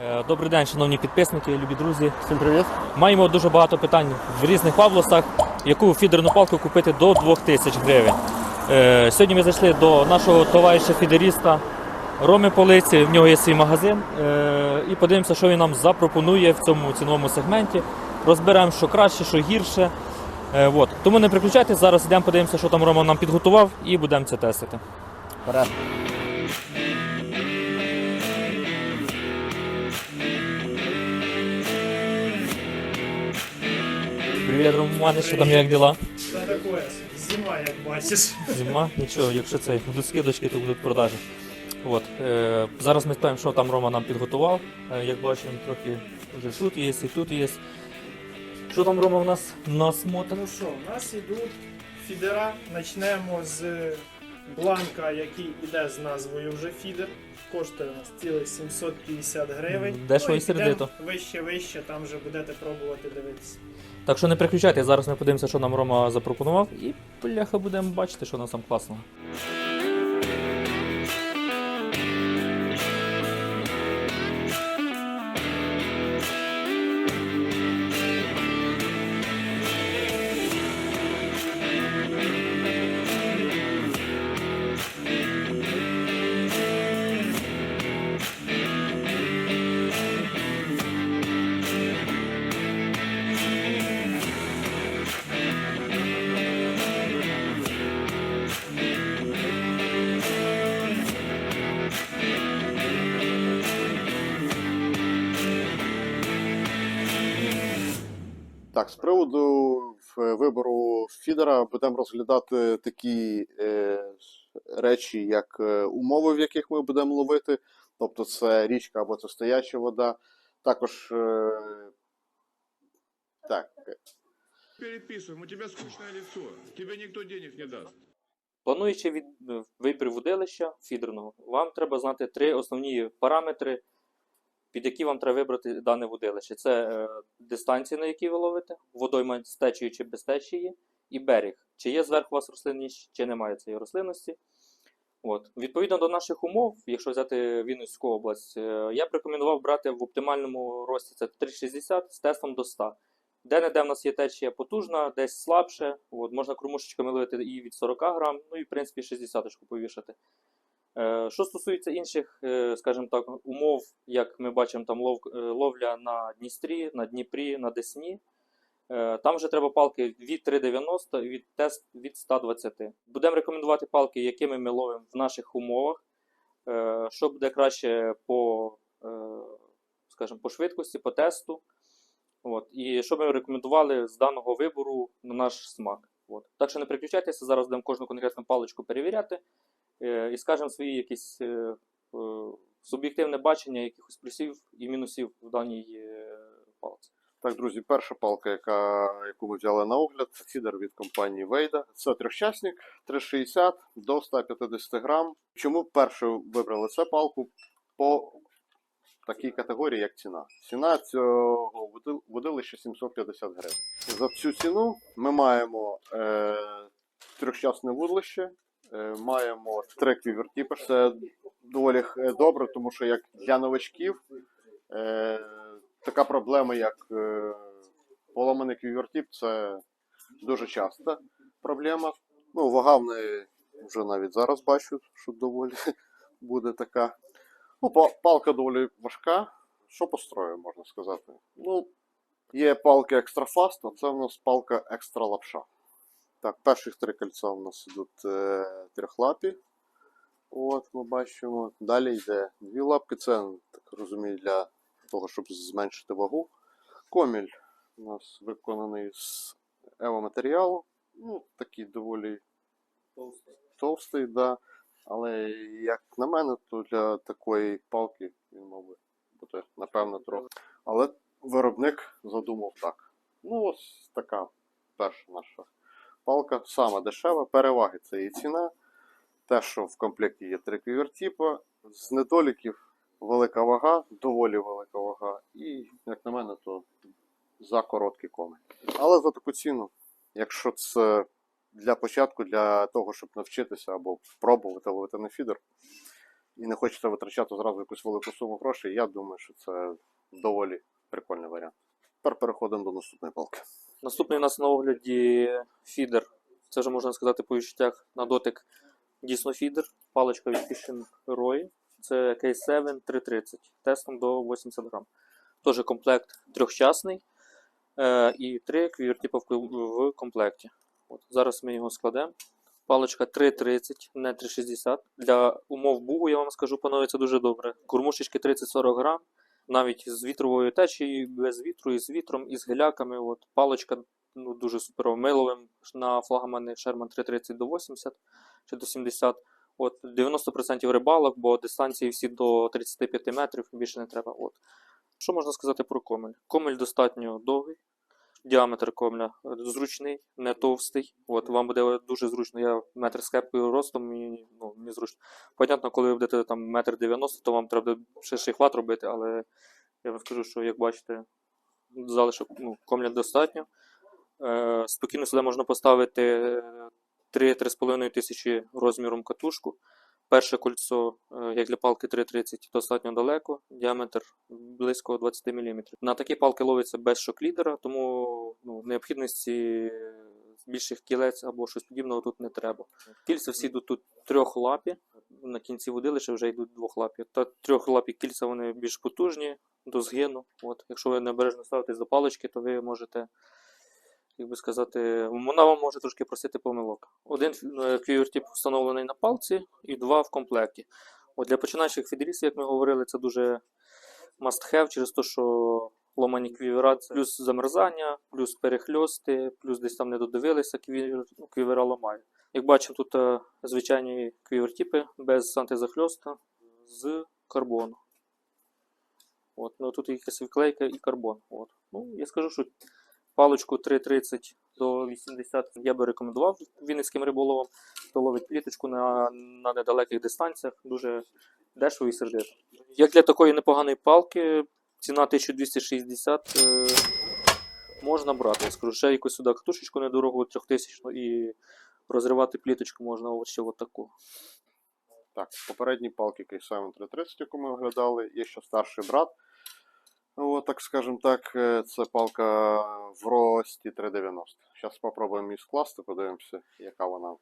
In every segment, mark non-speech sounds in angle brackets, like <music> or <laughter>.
Е, Добрий день, шановні підписники, любі друзі. Всім привіт. Маємо дуже багато питань в різних областях, яку фідерну палку купити до 2000 гривень. Е, Сьогодні ми зайшли до нашого товариша фідеріста Роми Полиці, в нього є свій магазин. Е, І подивимося, що він нам запропонує в цьому ціновому сегменті. Розберемо, що краще, що гірше. От. Тому не переключайтесь, зараз йдемо подивимося, що там Рома нам підготував, і будемо це тестити. Вперед. Привіт, Романе, що там як діла? Та таке, зима, як бачиш. Зима, нічого, якщо це будуть скидочки, то будуть продажі. От, е, зараз ми спитаємо, що там Рома нам підготував. Е, як бачимо, трохи вже тут є, і тут є. Що там Рома у нас насмотр? Ну що, у нас йдуть фідера. Почнемо з бланка, який іде з назвою вже фідер. Коштує у нас цілих 750 гривень. Дешево Ну, і сердито. Вище, вище, там вже будете пробувати дивитися. Так що не переключайте, зараз ми подивимося, що нам Рома запропонував, і бляха будемо бачити, що у нас там класного. Так, з приводу вибору фідера будемо розглядати такі е, речі, як е, умови, в яких ми будемо ловити. Тобто це річка або це стояча вода. Також е, так, переписываем, у тебя скучное лицо, тебе никто денег не даст. Плануючи від е, вибір водилища фідерного, вам треба знати три основні параметри, під які вам треба вибрати дане водилище. Це е, дистанція, на якій ви ловите, водойма з течією чи без течії, і берег. Чи є зверху у вас рослинність, чи немає цієї рослинності. От. Відповідно до наших умов, якщо взяти Вінницьку область, е, я б рекомендував брати в оптимальному рості це 3,60 з тестом до 100. Де-не-де в нас є течія потужна, десь слабше. От, можна кормушечками ловити і від 40 грам, ну і в принципі 60 повішати. Е, Що стосується інших, е, скажімо так, умов, як ми бачимо, там е, ловля на Дністрі, на Дніпрі, на Десні, там вже треба палки від 3,90 і від від 120. Будемо рекомендувати палки, якими ми ловимо в наших умовах, що буде краще по, скажімо, по швидкості, по тесту. От. І що ми рекомендували з даного вибору на наш смак. От. Так що не переключайтеся, зараз будемо кожну конкретну паличку перевіряти і скажемо свої якісь е, е, суб'єктивне бачення якихось плюсів і мінусів в даній е, палці. так, друзі, перша палка, яка, яку ми взяли на огляд, це фідер від компанії Вейда. Це трьохчасник 360 до 150 грам. Чому першу вибрали цю палку? По такій категорії, як ціна. Ціна цього води- водилища 750 гривень. За цю ціну ми маємо е, трьохчасне вудлище, е, маємо три квівертіпи. Це доволі е, добре, тому що як для новачків е, така проблема, як е, поламаний квівертіп, це дуже часта проблема. Ну, вага в неї вже навіть зараз бачу, що доволі <laughs> буде така. Ну, палка доволі важка. Що по строю, можна сказати? Ну, є палки екстра фаст, а це в нас палка екстра лапша. Так, перших три кольця у нас ідуть е, трьохлапі. От ми бачимо. Далі йде дві лапки. Це, так розумію, для того, щоб зменшити вагу. Коміль у нас виконаний з ево-матеріалу. Ну, такий доволі товстий, да. Але як на мене, то для такої палки він мав би бути, напевно, трохи. Але виробник задумав так. Ну, ось така перша наша палка. Саме дешева. Переваги це її ціна. Те, що в комплекті є три квівертіпа. З недоліків велика вага, доволі велика вага. І, як на мене, то за короткий коми. Але за таку ціну, якщо це для початку, для того, щоб навчитися або пробувати ловити на фідер, і не хочеться витрачати зразу якусь велику суму грошей, я думаю, що це доволі прикольний варіант. Тепер переходимо до наступної палки. Наступний у нас на огляді фідер. Це вже можна сказати по відчуттях на дотик дійсно фідер. Паличка від Fishing Roy. Це K7 330 тестом до 80 грам. Теж комплект трьохчасний е, і три квівертіпа в, в комплекті. От, зараз ми його складемо. Паличка 3,30, не 3,60. Для умов бугу, я вам скажу, панове, це дуже добре. Кормушечки 30-40 грам, навіть з вітровою течією, без вітру, і з вітром, і з геляками. От, Палочка ну, дуже суперово. Миловим на флагмани Sherman 330 до 80 чи до 70. От, 90% рибалок, бо дистанції всі до 35 метрів, більше не треба. От. Що можна сказати про комель? Комель достатньо довгий. Діаметр комля е, зручний, не товстий. От, вам буде дуже зручно. Я метр з кепкою ростом, мені, ну, зручно. Понятно, коли ви будете там метр 90, то вам треба ще шихват робити, але я вам скажу, що як бачите, залишок ну, комля достатньо. Е, спокійно сюди можна поставити 3-3,5 тисячі розміром катушку. Перше кольцо, е, як для палки 3,30, достатньо далеко, діаметр близько 20 мм. На такі палки ловиться без шоклідера, тому ну, необхідності більших кілець або щось подібного тут не треба. Кільця всі йдуть тут трьохлапі, на кінці водилища вже йдуть двохлапі. Та трьохлапі кільця вони більш потужні до згину. От, якщо ви необережно ставитесь до палички, то ви можете як би сказати, вона вам може трошки просити помилок. Один QWERTY встановлений на палці і два в комплекті. От для починаючих фідерістів, як ми говорили, це дуже must have через те, що ломані квівера, плюс замерзання, плюс перехльости, плюс десь там не додивилися, квівер, квівера ламає. Як бачимо, тут е, звичайні квівертіпи без антизахльоста з карбону. От, ну, тут якась відклейка і карбон. От. Ну, я скажу, що паличку 3,30 до 80 я би рекомендував вінницьким риболовам, хто ловить пліточку на, на недалеких дистанціях, дуже дешево і сердито. Як для такої непоганої палки, ціна 1260 е, можна брати. Я скажу, ще якусь сюди катушечку недорогу 3000 і розривати пліточку можна ще отаку. Так, попередні палки K7 330, яку ми оглядали, є ще старший брат. От, так скажем так, е, це палка в рості 390. Зараз спробуємо її скласти, подивимося, яка вона.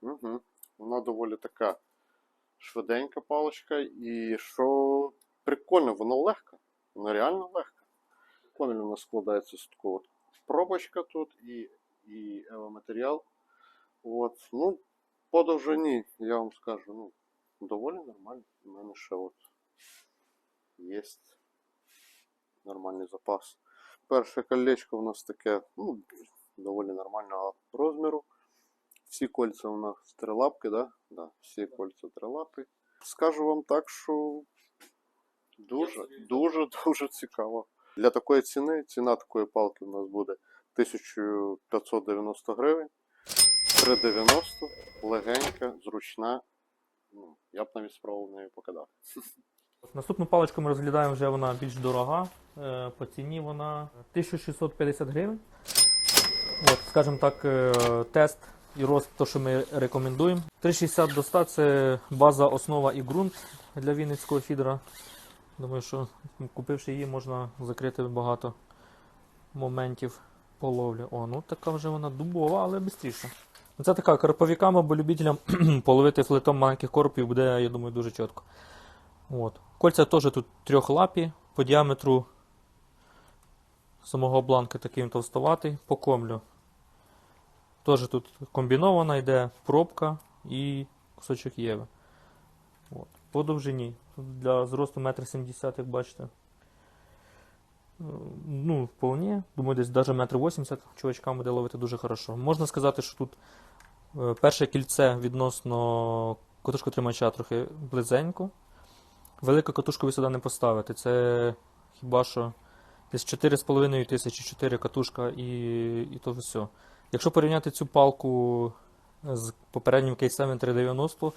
Угу. Вона доволі така швиденька паличка. І що прикольно, вона легка. Вона реально легка. У нас складається з такого пробочка тут і, і матеріал. От. Ну, по довжині, я вам скажу, ну, доволі нормально. У мене ще от є нормальний запас. Перше колечко у нас таке, ну, доволі нормального розміру. Всі кольця у нас трилапки, да? Да, всі кольця трилапи. Скажу вам так, що дуже, дуже, дуже цікаво. Для такої ціни, ціна такої палки у нас буде 1590 гривень. 390, легенька, зручна. Ну, я б навіть спробував нею покидати. <laughs> Наступну паличку ми розглядаємо вже вона більш дорога. Е, По ціні вона 1650 гривень. От, скажімо так, е, тест і рост, то, що ми рекомендуємо. 360 до 100 це база, основа і ґрунт для вінницького фідера. Думаю, що купивши її, можна закрити багато моментів по ловлі. О, ну така вже вона дубова, але швидше. Це така карповікам або любителям <clears throat> половити флетом маленьких коропів буде, я думаю, дуже чітко. От. Кольця теж тут трьохлапі по діаметру самого бланка такий товстоватий, по комлю. Теж тут комбінована йде пробка і кусочок єви. От. По довжині. Для зросту 1,70 м, як бачите. Ну, вполне. Думаю, десь навіть 1,80 м чувачкам буде ловити дуже хорошо. Можна сказати, що тут е, перше кільце відносно катушкотримача трохи близенько. Велику катушку ви сюди не поставите. Це хіба що десь 4,5 тисячі 4 катушка і, і то все. Якщо порівняти цю палку з попереднім K7 390,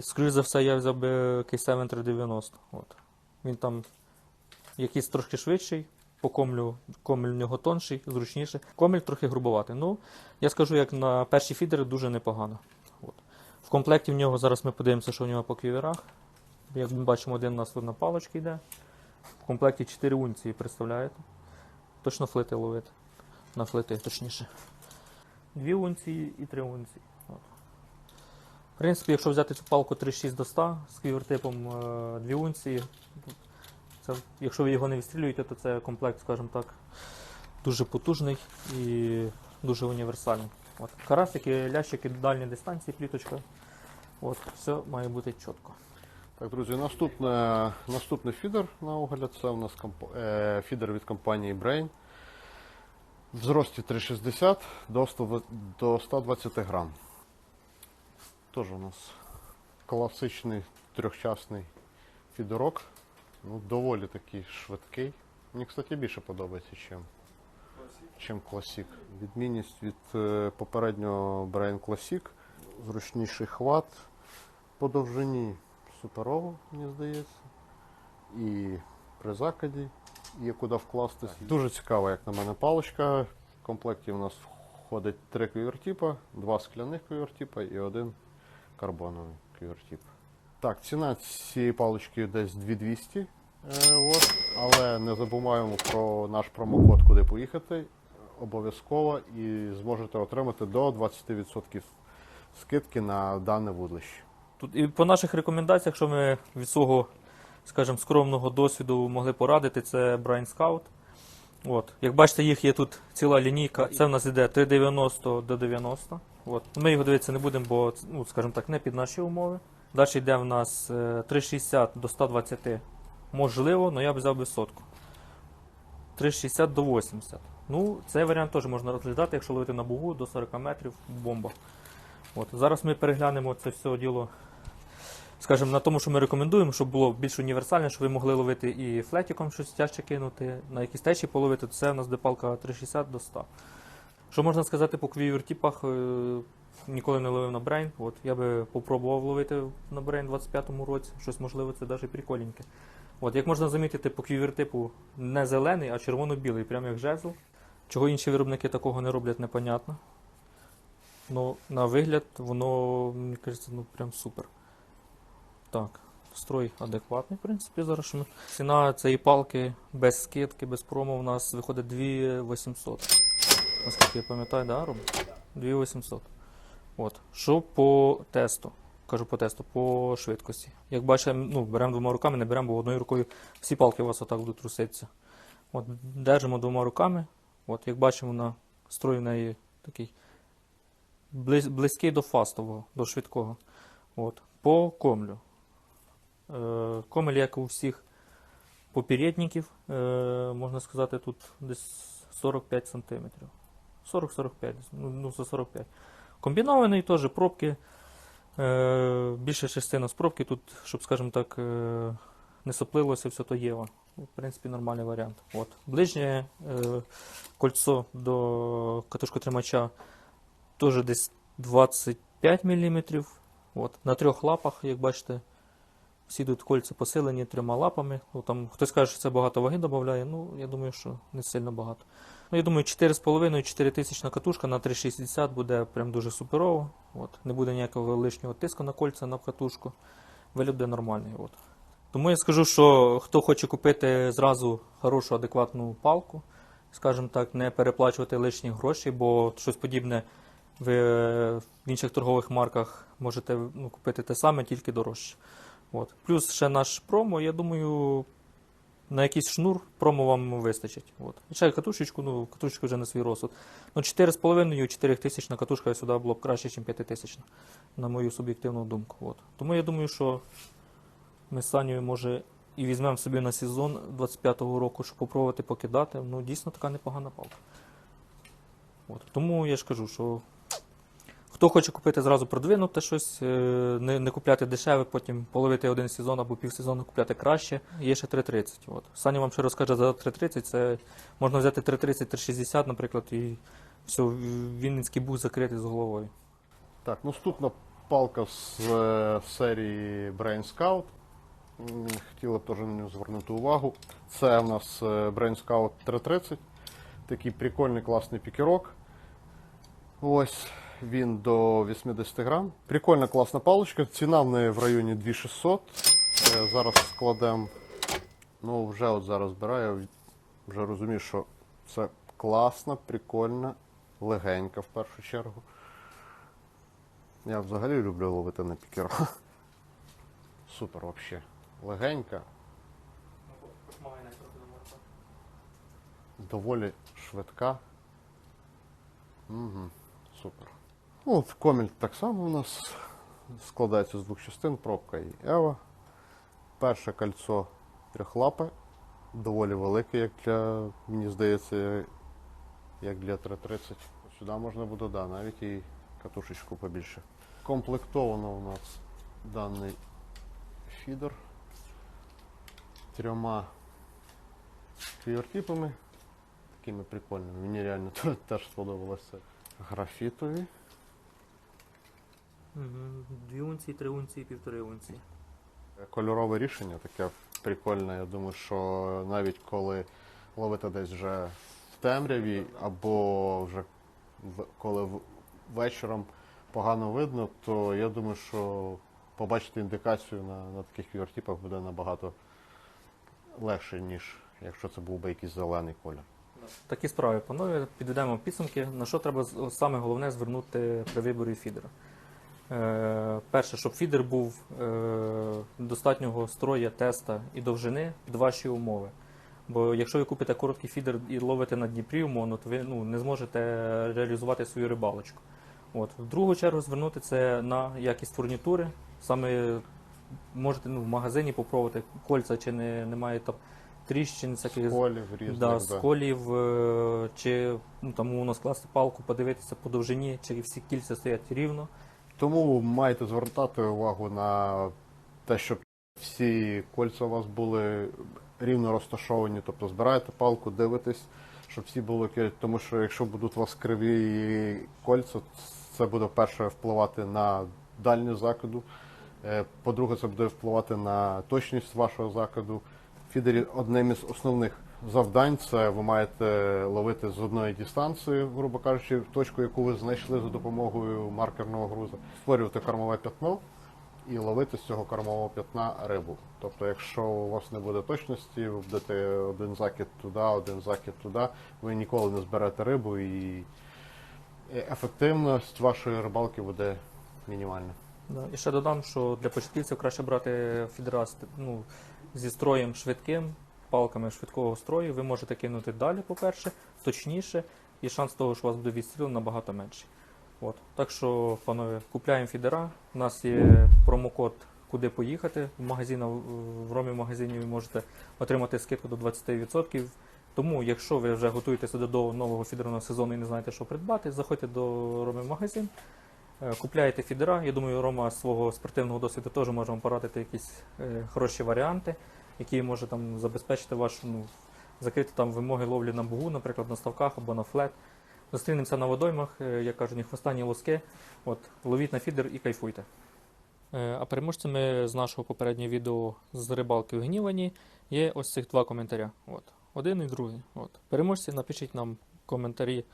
скоріш за все, я взяв би K7 390. От. Він там якийсь трошки швидший, по комлю, комель в нього тонший, зручніше. Комель трохи грубоватий. Ну, я скажу, як на перші фідери дуже непогано. От. В комплекті в нього зараз ми подивимося, що в нього по ківерах. Як ми бачимо, один у нас тут на палочці йде. В комплекті 4 унції, представляєте? Точно флити ловити. На флити, точніше. 2 унції і 3 унції. От. В принципі, якщо взяти цю палку 3,6 до 100 з квівертипом 2 унції, це, якщо ви його не відстрілюєте, то це комплект, скажімо так, дуже потужний і дуже універсальний. От. Карасики, лящики, дальні дистанції, пліточка. От, все має бути чітко. Так, друзі, наступне, наступний фідер на огляд це у нас комп- е, фідер від компанії Brain. В зрості 3,60 до 100 до 120 грам. Теж у нас класичний трьохчасний фідерок. Ну, доволі такий швидкий. Мені, кстати, більше подобається, чим, чим Classic. Відмінність від е, попереднього Brain Classic. Зручніший хват по довжині суперово, мені здається. І при закиді є куди вкластись. Дуже цікава, як на мене, паличка. В комплекті у нас входить три квівертіпа, два скляних квівертіпа і один карбоновий квівертіп. Так, ціна цієї палички десь 2200. Е, от, але не забуваємо про наш промокод, куди поїхати. Обов'язково і зможете отримати до 20% скидки на дане вудлище. Тут і по наших рекомендаціях, що ми від свого, скажімо, скромного досвіду могли порадити, це Brain Scout. От. Як бачите, їх є тут ціла лінійка. Це в нас іде 390 до 90. От. Ми його дивитися не будемо, бо, ну, скажімо так, не під наші умови. Далі йде в нас е, 360 до 120. Можливо, але я б взяв би сотку. 360 до 80. Ну, цей варіант теж можна розглядати, якщо ловити на бугу до 40 метрів бомба. От. Зараз ми переглянемо це все діло, скажімо, на тому, що ми рекомендуємо, щоб було більш універсальне, щоб ви могли ловити і флетіком щось тяжче кинути, на якісь течі половити, то це у нас де палка 360 до 100. Що можна сказати по квівертіпах, е, ніколи не ловив на брейн. От, я би попробував ловити на брейн у 25-му році, щось можливо, це навіть прикольненьке. От, як можна замітити, по квівертипу не зелений, а червоно-білий, прямо як жезл. Чого інші виробники такого не роблять, непонятно. Ну, на вигляд, воно, мені кажеться, ну прям супер. Так, строй адекватний, в принципі, зараз. Ціна цієї палки без скидки, без промо у нас виходить 2800. Наскільки я пам'ятаю, да, Ром? 2800. От. Що по тесту? Кажу по тесту, по швидкості. Як бачимо, ну, беремо двома руками, не беремо, бо одною рукою всі палки у вас отак будуть труситися. От, держимо двома руками. От, як бачимо, на строй в неї такий близь- близький до фастового, до швидкого. От. По комлю. Е, комель, як у всіх попередників, е, можна сказати, тут десь 45 см. 40-45, ну, за 45. Комбінований теж пробки. Е, більша частина з пробки тут, щоб, скажімо так, не соплилося, все то є. В принципі, нормальний варіант. От. Ближнє е, кольцо до катушкотримача теж десь 25 мм. От. На трьох лапах, як бачите, всі тут кольця посилені трьома лапами. Ну, там, хтось каже, що це багато ваги додає. Ну, я думаю, що не сильно багато. Ну, я думаю, 4,5-4 тисячна катушка на 3,60 буде прям дуже суперово. От. Не буде ніякого лишнього тиску на кольця на катушку. Виліт буде нормальний. От. Тому я скажу, що хто хоче купити зразу хорошу, адекватну палку, скажімо так, не переплачувати лишні гроші, бо щось подібне ви в інших торгових марках можете ну, купити те саме, тільки дорожче. От. Плюс ще наш промо, я думаю, на якийсь шнур промо вам вистачить. От. Ще катушечку, ну, катушечку вже на свій розсуд. Ну, 4,5-4 тисячна катушка сюди було б краще, ніж 5 тисячна, на мою суб'єктивну думку. От. Тому я думаю, що ми з Санєю, може, і візьмемо собі на сезон 25-го року, щоб попробувати покидати. Ну, дійсно така непогана палка. От. Тому я ж кажу, що хто хоче купити зразу продвинути щось, е, не, не купляти дешеве, потім половити один сезон або півсезону купляти краще, є ще 3.30. От. Саня вам ще розкаже за 3.30, це можна взяти 3.30, 3.60, наприклад, і все, Вінницький бух закритий з головою. Так, наступна палка з е, серії Brain Scout. м, хотіли б теж на нього звернути увагу. Це в нас е, Brain Scout 330. Такий прикольний класний пікерок. Ось він до 80 грам. Прикольна класна паличка. Ціна в неї в районі 2600. Е, Зараз складемо. Ну, вже от зараз збираю. Вже розумію, що це класна, прикольна, легенька в першу чергу. Я взагалі люблю ловити на пікерах. <laughs> Супер взагалі. Легенька, доволі швидка. Угу, супер. Ну, от коміль так само у нас складається з двох частин, пробка і Ева. Перше кольцо трьохлапе, доволі велике, як для, мені здається, як для 330. Сюди можна буде, да, навіть і катушечку побільше. Комплектовано у нас даний фідер трьома квівертипами. Такими прикольними. Мені реально <laughs> теж сподобалося. Графітові. Дві унції, три унції, півтори унції. Кольорове рішення таке прикольне. Я думаю, що навіть коли ловити десь вже в темряві, або вже в- коли в- вечором погано видно, то я думаю, що побачити індикацію на, на таких квівертипах буде набагато легше, ніж якщо це був би якийсь зелений колір. Такі справи, панове, підведемо підсумки. На що треба з- саме головне звернути при виборі фідера? Е, перше, щоб фідер був е, достатнього строя, теста і довжини під ваші умови. Бо якщо ви купите короткий фідер і ловите на Дніпрі, умовно, то ви ну, не зможете реалізувати свою рибалочку. От. В другу чергу звернути це на якість фурнітури. Саме можете ну, в магазині попробувати кольця, чи не, немає там тріщин, всяких Колів різних. да, сколів, е, чи ну, там воно скласти палку, подивитися по довжині, чи всі кільця стоять рівно. Тому маєте звертати увагу на те, щоб всі кольця у вас були рівно розташовані, тобто збираєте палку, дивитесь, щоб всі були тому що якщо будуть у вас криві кольця, це буде перше впливати на дальність закиду. Е, По-друге, це буде впливати на точність вашого закиду. Фідері одним із основних завдань це ви маєте ловити з одної дистанції, грубо кажучи, точку, яку ви знайшли за допомогою маркерного груза, створювати кормове п'ятно і ловити з цього кормового п'ятна рибу. Тобто, якщо у вас не буде точності, ви будете один закид туди, один закид туди, ви ніколи не зберете рибу і ефективність вашої рибалки буде мінімальна. І ще додам, що для початківців краще брати фідера з, ну, зі строєм швидким, палками швидкого строю. Ви можете кинути далі, по-перше, точніше, і шанс того, що у вас буде відстріл набагато менший. От. Так що, панове, купляємо фідера. У нас є промокод куди поїхати. В магазині, в ромі магазині ви можете отримати скидку до 20%. Тому, якщо ви вже готуєтеся до нового фідерного сезону і не знаєте, що придбати, заходьте до Ромі магазин. Е, Купляєте фідера. Я думаю, Рома свого спортивного досвіду теж може вам порадити якісь е, хороші варіанти, які може там забезпечити вашу ну, закрити там вимоги ловлі на бугу, наприклад, на ставках або на флет. Зустрінемося на водоймах, е, як кажуть, ні хвоста, ні лоски. От, ловіть на фідер і кайфуйте. Е, А переможцями з нашого попереднього відео з рибалки в Гнівані є ось цих два коментаря. От. Один і другий. От. Переможці, напишіть нам коментарі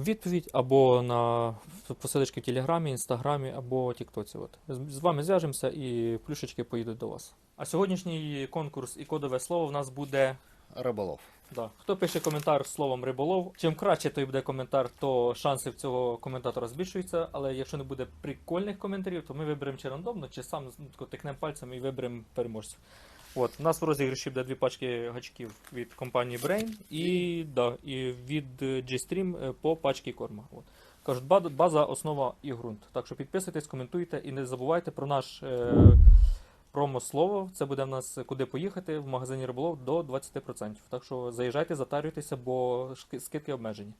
відповідь або на посилочки в Телеграмі, Інстаграмі або Тіктоці. З вами зв'яжемося і плюшечки поїдуть до вас. А сьогоднішній конкурс і кодове слово в нас буде. Риболов. Да. Хто пише коментар словом риболов, чим краще той буде коментар, то шанси в цього коментатора збільшуються. Але якщо не буде прикольних коментарів, то ми виберемо чи рандомно, чи сам ну, тикнемо пальцем і виберемо переможця. От, у нас в розіграші буде дві пачки гачків від компанії Brain і, да, і від е, G-Stream е, по пачці корма. От. Кажуть, база, база, основа і ґрунт. Так що підписуйтесь, коментуйте і не забувайте про наш е, промо-слово. Це буде в нас куди поїхати в магазині риболов до 20%. Так що заїжджайте, затарюйтеся, бо скидки обмежені.